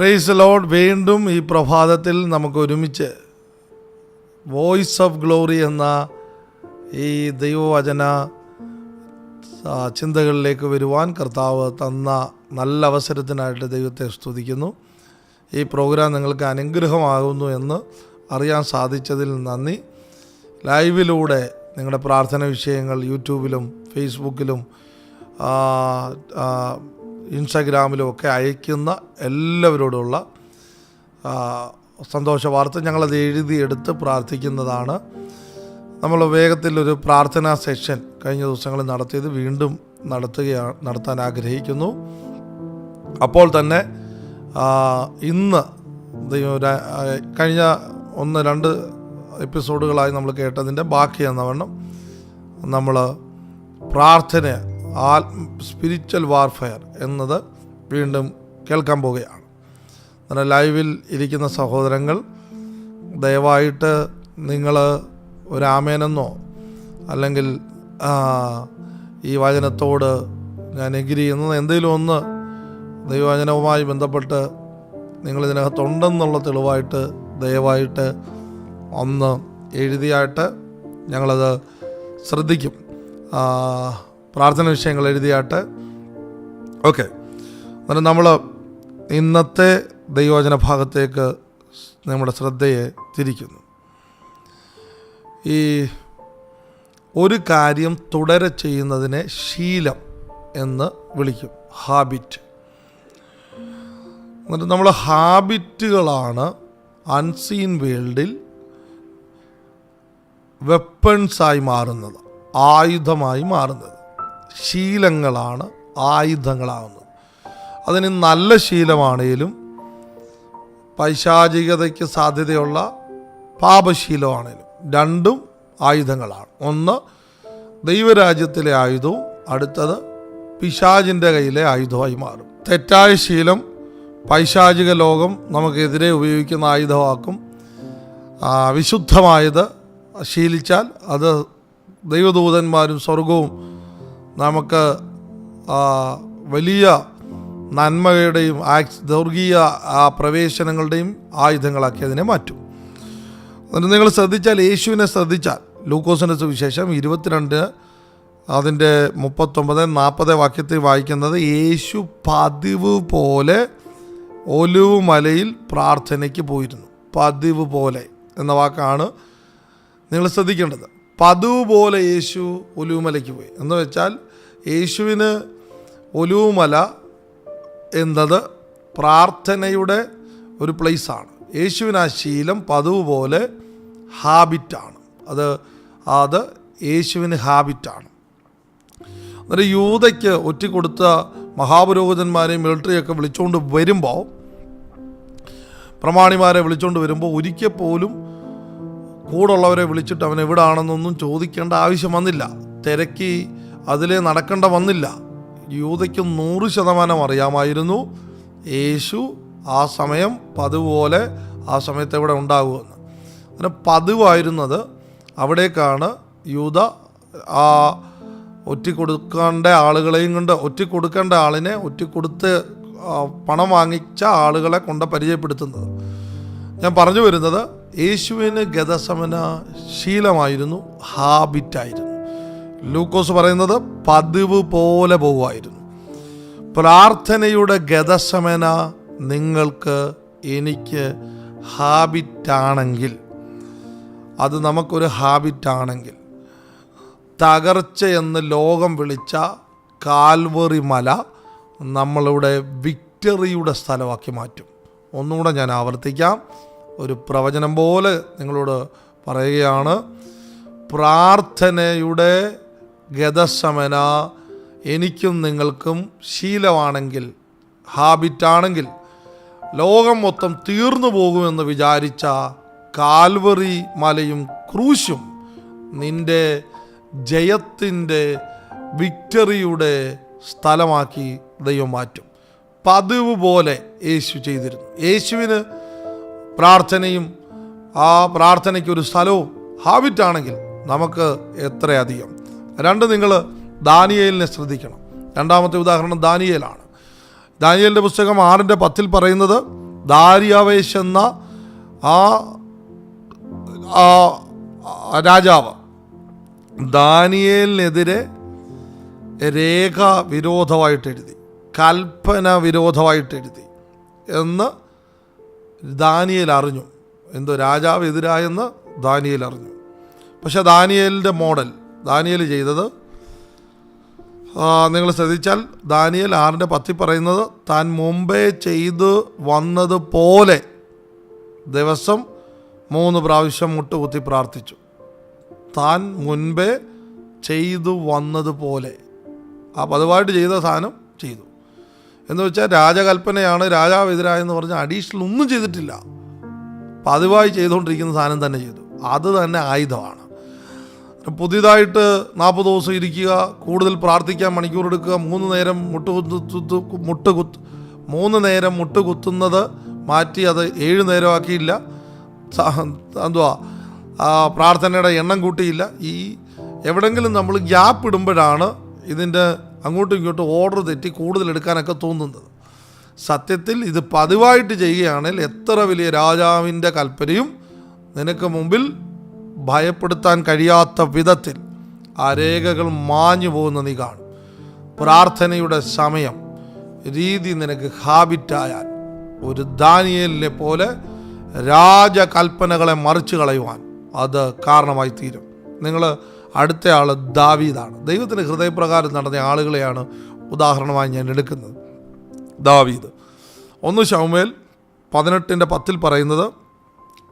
Price load വീണ്ടും ഈ പ്രഭാതത്തിൽ നമുക്ക് ഒരുമിച്ച് വോയിസ് ഓഫ് ഗ്ലോറി എന്ന ഈ ദൈവവചന ചിന്തകളിലേക്ക് വരുവാൻ കർത്താവ് തന്ന നല്ല അവസരത്തിനായിട്ട് ദൈവത്തെ സ്തുതിക്കുന്നു. ഈ പ്രോഗ്രാം നിങ്ങൾക്ക് അനുഗ്രഹമാകുന്നു എന്ന് അറിയാൻ സാധിച്ചതിൽ നന്ദി. ലൈവിലൂടെ നിങ്ങളുടെ പ്രാർത്ഥന വിഷയങ്ങൾ യൂട്യൂബിലും ഫേസ്ബുക്കിലും ഇൻസ്റ്റാഗ്രാമിലും ഒക്കെ അയക്കുന്ന എല്ലാവരോടുമുള്ള സന്തോഷ വാർത്ത ഞങ്ങളത് എഴുതിയെടുത്ത് പ്രാർത്ഥിക്കുന്നതാണ്. നമ്മൾ വേഗത്തിലൊരു പ്രാർത്ഥനാ സെഷൻ കഴിഞ്ഞ ദിവസങ്ങളിൽ നടത്തിയത് വീണ്ടും നടത്തുകയാണ് നടത്താൻ ആഗ്രഹിക്കുന്നു. അപ്പോൾ തന്നെ ഇന്ന് കഴിഞ്ഞ ഒന്ന് രണ്ട് എപ്പിസോഡുകളായി നമ്മൾ കേട്ടതിന്റെ ബാക്കി എന്ന വണ്ണം നമ്മൾ പ്രാർത്ഥന ആൽ സ്പിരിച്വൽ വാർഫെയർ എന്നത് വീണ്ടും കേൾക്കാൻ പോവുകയാണ്. അങ്ങനെ ലൈവിൽ ഇരിക്കുന്ന സഹോദരങ്ങൾ ദയവായിട്ട് നിങ്ങൾ ഒരാമേനെന്നോ അല്ലെങ്കിൽ ഈ വചനത്തോട് ഞാൻ എഗ്രി ചെയ്യുന്നത് എന്തെങ്കിലും ഒന്ന് ദൈവവചനവുമായി ബന്ധപ്പെട്ട് നിങ്ങളിതിനകത്തുണ്ടെന്നുള്ള തെളിവായിട്ട് ദയവായിട്ട് ഒന്ന് എഴുതിയായിട്ട് ഞങ്ങളത് ശ്രദ്ധിക്കും. ആ, പ്രാർത്ഥന വിഷയങ്ങൾ എഴുതിയാട്ട്. ഓക്കെ. അന്നേരം നമ്മൾ ഇന്നത്തെ ദൈവവചന ഭാഗത്തേക്ക് നമ്മുടെ ശ്രദ്ധയെ തിരിക്കുന്നു. ഈ ഒരു കാര്യം തുടരെ ചെയ്യുന്നതിനെ ശീലം എന്ന് വിളിക്കും. ഹാബിറ്റ് എന്നിട്ട് നമ്മൾ ഹാബിറ്റുകളാണ് അൺസീൻ വേൾഡിൽ വെപ്പൺസായി മാറുന്നത് ആയുധമായി മാറുന്നത്. ശീലങ്ങളാണ് ആയുധങ്ങളാകുന്നത് അതിന് നല്ല ശീലമാണേലും പൈശാചികതയ്ക്ക് സാധ്യതയുള്ള പാപശീലമാണേലും രണ്ടും ആയുധങ്ങളാണ്. ഒന്ന് ദൈവരാജ്യത്തിലെ ആയുധവും അടുത്തത് പിശാചിന്റെ കയ്യിലെ ആയുധമായി മാറും. തെറ്റായ ശീലം പൈശാചിക ലോകം നമുക്കെതിരെ ഉപയോഗിക്കുന്ന ആയുധമാക്കും. വിശുദ്ധമായത് ശീലിച്ചാൽ അത് ദൈവദൂതന്മാരും സ്വർഗവും നമുക്ക് വലിയ നന്മയുടെയും ദൗർഗീയ പ്രവേശനങ്ങളുടെയും ആയുധങ്ങളാക്കി അതിനെ മാറ്റും. എന്നിട്ട് നിങ്ങൾ ശ്രദ്ധിച്ചാൽ യേശുവിനെ ശ്രദ്ധിച്ചാൽ ലൂക്കോസിന്റെ സുവിശേഷം ഇരുപത്തിരണ്ട് അതിന്റെ മുപ്പത്തൊമ്പത് നാൽപ്പത് വാക്യത്തിൽ വായിക്കുന്നത് യേശു പതിവ് പോലെ ഒലിവ് മലയിൽ പ്രാർത്ഥനയ്ക്ക് പോയിരുന്നു. പതിവ് പോലെ എന്ന വാക്കാണ് നിങ്ങൾ ശ്രദ്ധിക്കേണ്ടത്. പതിവ് പോലെ യേശു ഒലിവ് മലയ്ക്ക് പോയി. എന്ന് വെച്ചാൽ യേശുവിന് ഒലുവുമല എന്നത് പ്രാർത്ഥനയുടെ ഒരു പ്ലേസാണ്. യേശുവിന് ആ ശീലം പതിവ് പോലെ ഹാബിറ്റാണ്. അത് അത് യേശുവിന് ഹാബിറ്റാണ്. അന്നേരം യൂതയ്ക്ക് ഒറ്റിക്കൊടുത്ത മഹാപുരോഹിതന്മാരെയും മിലിറ്ററിയൊക്കെ വിളിച്ചുകൊണ്ട് വരുമ്പോൾ പ്രമാണിമാരെ വിളിച്ചുകൊണ്ട് വരുമ്പോൾ ഒരിക്കൽ പോലും കൂടുള്ളവരെ വിളിച്ചിട്ട് അവൻ എവിടാണെന്നൊന്നും ചോദിക്കേണ്ട ആവശ്യം വന്നില്ല. തിരക്കി അതിലെ നടക്കേണ്ട വന്നില്ല. യൂതയ്ക്ക് നൂറ് ശതമാനം അറിയാമായിരുന്നു. യേശു ആ സമയം പതിവ് പോലെ ആ സമയത്ത് ഇവിടെ ഉണ്ടാകുമെന്ന്. അങ്ങനെ പതിവായിരുന്നത് അവിടേക്കാണ്. യൂത ആ ഒറ്റിക്കൊടുക്കേണ്ട ആളുകളെയും കൊണ്ട് ഒറ്റിക്കൊടുക്കേണ്ട ആളിനെ ഒറ്റിക്കൊടുത്ത് പണം വാങ്ങിച്ച ആളുകളെ കൊണ്ട് പരിചയപ്പെടുത്തുന്നത്. ഞാൻ പറഞ്ഞു വരുന്നത് യേശുവിന് ഗതസമന ശീലമായിരുന്നു ഹാബിറ്റായിരുന്നു. ലൂക്കോസ് പറയുന്നത് പതിവ് പോലെ പോവായിരുന്നു പ്രാർത്ഥനയുടെ ഗതസമന നിങ്ങൾക്ക് എനിക്ക് ഹാബിറ്റാണെങ്കിൽ അത് നമുക്കൊരു ഹാബിറ്റാണെങ്കിൽ തകർച്ച എന്ന് ലോകം വിളിച്ച കാൽവറി മല നമ്മളുടെ വിക്ടറിയുടെ സ്ഥലമാക്കി മാറ്റും. ഒന്നുകൂടെ ഞാൻ ആവർത്തിക്കാം. ഒരു പ്രവചനം പോലെ നിങ്ങളോട് പറയുകയാണ്. പ്രാർത്ഥനയുടെ ഗതശമന എനിക്കും നിങ്ങൾക്കും ശീലമാണെങ്കിൽ ഹാബിറ്റാണെങ്കിൽ ലോകം മൊത്തം തീർന്നു പോകുമെന്ന് വിചാരിച്ച കാൽവറി മലയും ക്രൂശും നിന്റെ ജയത്തിന്റെ വിക്ടറിയുടെ സ്ഥലമാക്കി ദൈവം മാറ്റും. പതിവ് പോലെ യേശു ചെയ്തിരുന്നു. യേശുവിന് പ്രാർത്ഥനയും ആ പ്രാർത്ഥനയ്ക്ക് ഒരു സ്ഥലവും ഹാബിറ്റാണെങ്കിൽ നമുക്ക് എത്രയധികം. രണ്ട് നിങ്ങൾ ദാനിയേലിനെ ശ്രദ്ധിക്കണം. രണ്ടാമത്തെ ഉദാഹരണം ദാനിയേലാണ്. ദാനിയേലിന്റെ പുസ്തകം ആറിന്റെ പത്തിൽ പറയുന്നത് ദാരിയാവേശ് എന്ന ആ രാജാവ് ദാനിയേലിനെതിരെ രേഖ വിരോധമായിട്ട് എഴുതി കൽപ്പന വിരോധമായിട്ട് എഴുതി എന്ന് ദാനിയേൽ അറിഞ്ഞു. എന്തോ രാജാവ് എതിരായെന്ന് ദാനിയേൽ അറിഞ്ഞു. പക്ഷേ ദാനിയേലിന്റെ മോഡൽ ദാനിയേൽ ചെയ്തത്. നിങ്ങൾ ശ്രദ്ധിച്ചാൽ ദാനിയൽ ആറിന്റെ പത്തി പറയുന്നത് താൻ മുമ്പേ ചെയ്ത് വന്നതുപോലെ ദിവസം മൂന്ന് പ്രാവശ്യം മുട്ടുകുത്തി പ്രാർത്ഥിച്ചു. താൻ മുൻപേ ചെയ്തു വന്നതുപോലെ ആ പതിവായിട്ട് ചെയ്ത സാധനം ചെയ്തു. എന്ന് വെച്ചാൽ രാജകൽപ്പനയാണ് രാജാവ് എതിരായെന്ന് പറഞ്ഞ് അഡീഷണൽ ഒന്നും ചെയ്തിട്ടില്ല. പതിവായി ചെയ്തുകൊണ്ടിരിക്കുന്ന സാധനം തന്നെ ചെയ്തു. അത് തന്നെ ആയുധമാണ്. പുതിയതായിട്ട് നാൽപ്പത് ദിവസം ഇരിക്കുക കൂടുതൽ പ്രാർത്ഥിക്കാൻ മണിക്കൂർ എടുക്കുക മൂന്ന് നേരം മുട്ടുകുത്തു മുട്ടുകുത്ത് മൂന്ന് നേരം മുട്ടുകുത്തുന്നത് മാറ്റി അത് ഏഴ് നേരമാക്കിയില്ല. എന്തുവാ പ്രാർത്ഥനയുടെ എണ്ണം കൂട്ടിയില്ല. ഈ എവിടെങ്കിലും നമ്മൾ ഗ്യാപ്പ് ഇടുമ്പോഴാണ് ഇതിന്റെ അങ്ങോട്ടും ഇങ്ങോട്ടും ഓർഡർ തെറ്റി കൂടുതൽ എടുക്കാനൊക്കെ തോന്നുന്നത്. സത്യത്തിൽ ഇത് പതിവായിട്ട് ചെയ്യുകയാണെങ്കിൽ എത്ര വലിയ രാജാവിന്റെ കൽപ്പനയും നിനക്ക് മുമ്പിൽ ഭയപ്പെടുത്താൻ കഴിയാത്ത വിധത്തിൽ ആ രേഖകൾ മാഞ്ഞു പോകുന്ന നീ കാണും. പ്രാർത്ഥനയുടെ സമയം രീതി നിനക്ക് ഹാബിറ്റായാൽ ഒരു ദാനിയലിനെ പോലെ രാജകൽപ്പനകളെ മറിച്ച് കളയുവാൻ അത് കാരണമായി തീരും. നിങ്ങൾ അടുത്ത ആൾ ദാവീദാണ്. ദൈവത്തിന്റെ ഹൃദയപ്രകാരം നടന്ന ആളുകളെയാണ് ഉദാഹരണമായി ഞാൻ എടുക്കുന്നത്. ദാവീദ്. ഒന്ന് ശൗമേൽ പതിനെട്ടിന്റെ പത്തിൽ പറയുന്നത്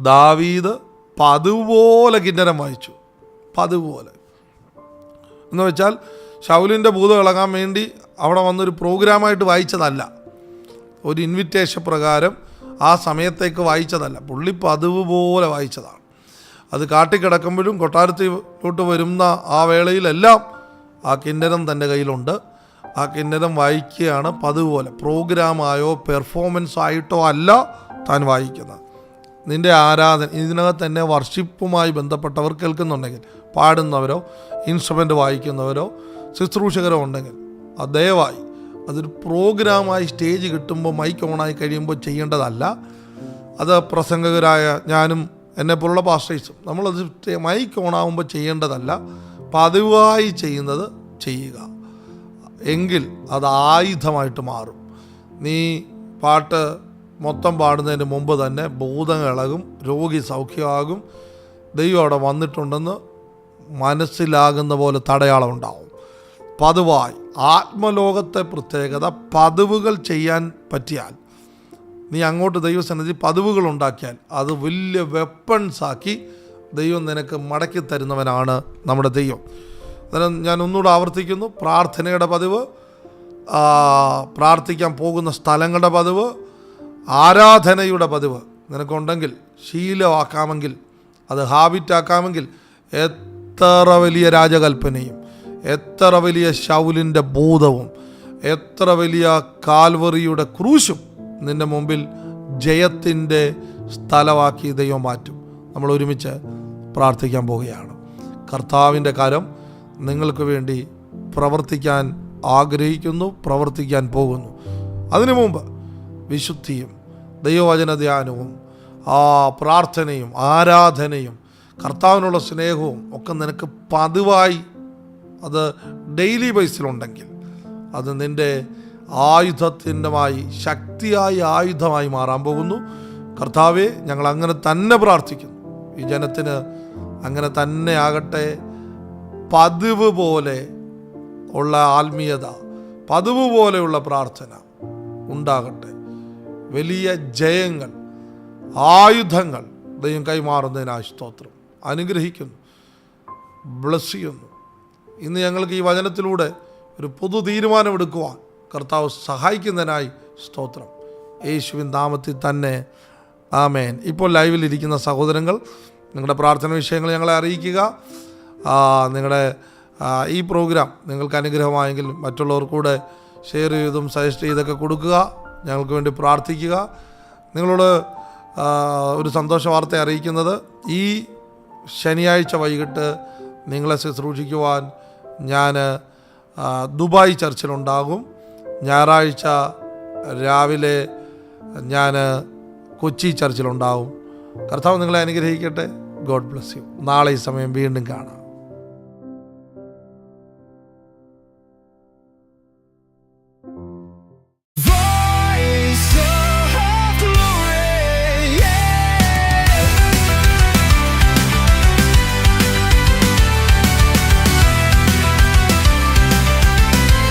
ദാവീദ് പതുപോലെ കിന്നരം വായിച്ചു. പതുപോലെ എന്ന് വെച്ചാൽ ഷൗലിന്റെ ഭൂതം ഇളകാൻ വേണ്ടി അവിടെ വന്നൊരു പ്രോഗ്രാമായിട്ട് വായിച്ചതല്ല. ഒരു ഇൻവിറ്റേഷൻ പ്രകാരം ആ സമയത്തേക്ക് വായിച്ചതല്ല. പുള്ളി പതിവ് പോലെ വായിച്ചതാണ്. അത് കാട്ടിക്കിടക്കുമ്പോഴും കൊട്ടാരത്തിലോട്ട് വരുന്ന ആ വേളയിലെല്ലാം ആ കിന്നരം തന്റെ കയ്യിലുണ്ട്. ആ കിന്നരം വായിക്കുകയാണ്. പതിവ് പോലെ പ്രോഗ്രാമായോ പെർഫോമൻസ് ആയിട്ടോ അല്ല താൻ വായിക്കുന്നത്. നിന്റെ ആരാധന ഇതിനകത്ത് തന്നെ വർഷിപ്പുമായി ബന്ധപ്പെട്ടവർ കേൾക്കുന്നുണ്ടെങ്കിൽ പാടുന്നവരോ ഇൻസ്ട്രുമെന്റ് വായിക്കുന്നവരോ ശുശ്രൂഷകരോ ഉണ്ടെങ്കിൽ അത് ദയവായി അതൊരു പ്രോഗ്രാമായി സ്റ്റേജ് കിട്ടുമ്പോൾ മൈക്ക് ഓണായി കഴിയുമ്പോൾ ചെയ്യേണ്ടതല്ല. അത് പ്രസംഗകരായ ഞാനും എന്നെപ്പോലുള്ള പാസ്റ്റേഴ്സും നമ്മളത് മൈക്ക് ഓണാകുമ്പോൾ ചെയ്യേണ്ടതല്ല. പതിവായി ചെയ്യുന്നത് ചെയ്യുക. എങ്കിൽ അത് ആയുധമായിട്ട് മാറും. നീ പാട്ട് മൊത്തം പാടുന്നതിന് മുമ്പ് തന്നെ ഭൂതം ഇളകും രോഗി സൗഖ്യമാകും ദൈവം അവിടെ വന്നിട്ടുണ്ടെന്ന് മനസ്സിലാകുന്ന പോലെ തടയാളം ഉണ്ടാവും. പതിവായി. ആത്മലോകത്തെ പ്രത്യേകത പതിവുകൾ ചെയ്യാൻ പറ്റിയാൽ നീ അങ്ങോട്ട് ദൈവസന്നിധി പതിവുകൾ ഉണ്ടാക്കിയാൽ അത് വലിയ വെപ്പൺസ് ആക്കി ദൈവം നിനക്ക് മടക്കി തരുന്നവനാണ് നമ്മുടെ ദൈവം. അന്നേരം ഞാൻ ഒന്നുകൂടെ ആവർത്തിക്കുന്നു. പ്രാർത്ഥനയുടെ പതിവ് പ്രാർത്ഥിക്കാൻ പോകുന്ന സ്ഥലങ്ങളുടെ പതിവ് ആരാധനയുടെ പതിവ്. നിനക്കുണ്ടെങ്കിൽ ശീലമാക്കാമെങ്കിൽ അത് ഹാബിറ്റാക്കാമെങ്കിൽ എത്ര വലിയ രാജകൽപ്പനയും എത്ര വലിയ ശൗലിന്റെ ഭൂതവും എത്ര വലിയ കാൽവറിയുടെ ക്രൂശും നിന്റെ മുമ്പിൽ ജയത്തിന്റെ സ്ഥലമാക്കി ദൈവം മാറ്റും. നമ്മൾ ഒരുമിച്ച് പ്രാർത്ഥിക്കാൻ പോവുകയാണ്. കർത്താവിന്റെ കാലം നിങ്ങൾക്ക് വേണ്ടി പ്രവർത്തിക്കാൻ ആഗ്രഹിക്കുന്നു പ്രവർത്തിക്കാൻ പോകുന്നു. അതിനു മുമ്പ് വിശുദ്ധിയും ദൈവവചന ധ്യാനവും ആ പ്രാർത്ഥനയും ആരാധനയും കർത്താവിനുള്ള സ്നേഹവും ഒക്കെ നിനക്ക് പതിവായി അത് ഡെയിലി ബേസിലുണ്ടെങ്കിൽ അത് നിന്റെ ആയുധത്തിന്റെമായി ശക്തിയായ ആയുധമായി മാറാൻ പോകുന്നു. കർത്താവെ ഞങ്ങൾ അങ്ങനെ തന്നെ പ്രാർത്ഥിക്കുന്നു. ഈ ജനത്തിന് അങ്ങനെ തന്നെ ആകട്ടെ. പതിവ് പോലെ ഉള്ള ആത്മീയത പതിവ് പോലെയുള്ള പ്രാർത്ഥന ഉണ്ടാകട്ടെ. വലിയ ജയങ്ങൾ ആയുധങ്ങൾ ദൈവം കൈമാറുന്നതിനായി സ്തോത്രം. അനുഗ്രഹിക്കുന്നു ബ്ലസ് ചെയ്യുന്നു. ഇന്ന് ഞങ്ങൾക്ക് ഈ വചനത്തിലൂടെ ഒരു പൊതു തീരുമാനമെടുക്കുവാൻ കർത്താവ് സഹായിക്കുന്നതിനായി സ്തോത്രം. യേശുവിൻ നാമത്തിൽ തന്നെ ആമേൻ. ഇപ്പോൾ ലൈവിലിരിക്കുന്ന സഹോദരങ്ങൾ നിങ്ങളുടെ പ്രാർത്ഥന വിഷയങ്ങൾ ഞങ്ങളെ അറിയിക്കുക. നിങ്ങളുടെ ഈ പ്രോഗ്രാം നിങ്ങൾക്ക് അനുഗ്രഹമായെങ്കിൽ മറ്റുള്ളവർക്കൂടെ ഷെയർ ചെയ്തും സജസ്റ്റ് ചെയ്തൊക്കെ കൊടുക്കുക. ഞങ്ങൾക്ക് വേണ്ടി പ്രാർത്ഥിക്കുക. നിങ്ങളോട് ഒരു സന്തോഷ വാർത്ത അറിയിക്കുന്നത് ഈ ശനിയാഴ്ച വൈകിട്ട് നിങ്ങളെ ശുശ്രൂഷിക്കുവാൻ ഞാൻ ദുബായ് ചർച്ചിലുണ്ടാകും. ഞായറാഴ്ച രാവിലെ ഞാൻ കൊച്ചി ചർച്ചിലുണ്ടാവും കർത്താവ് നിങ്ങളെ അനുഗ്രഹിക്കട്ടെ. God bless you. നാളെ ഈ സമയം വീണ്ടും കാണാം.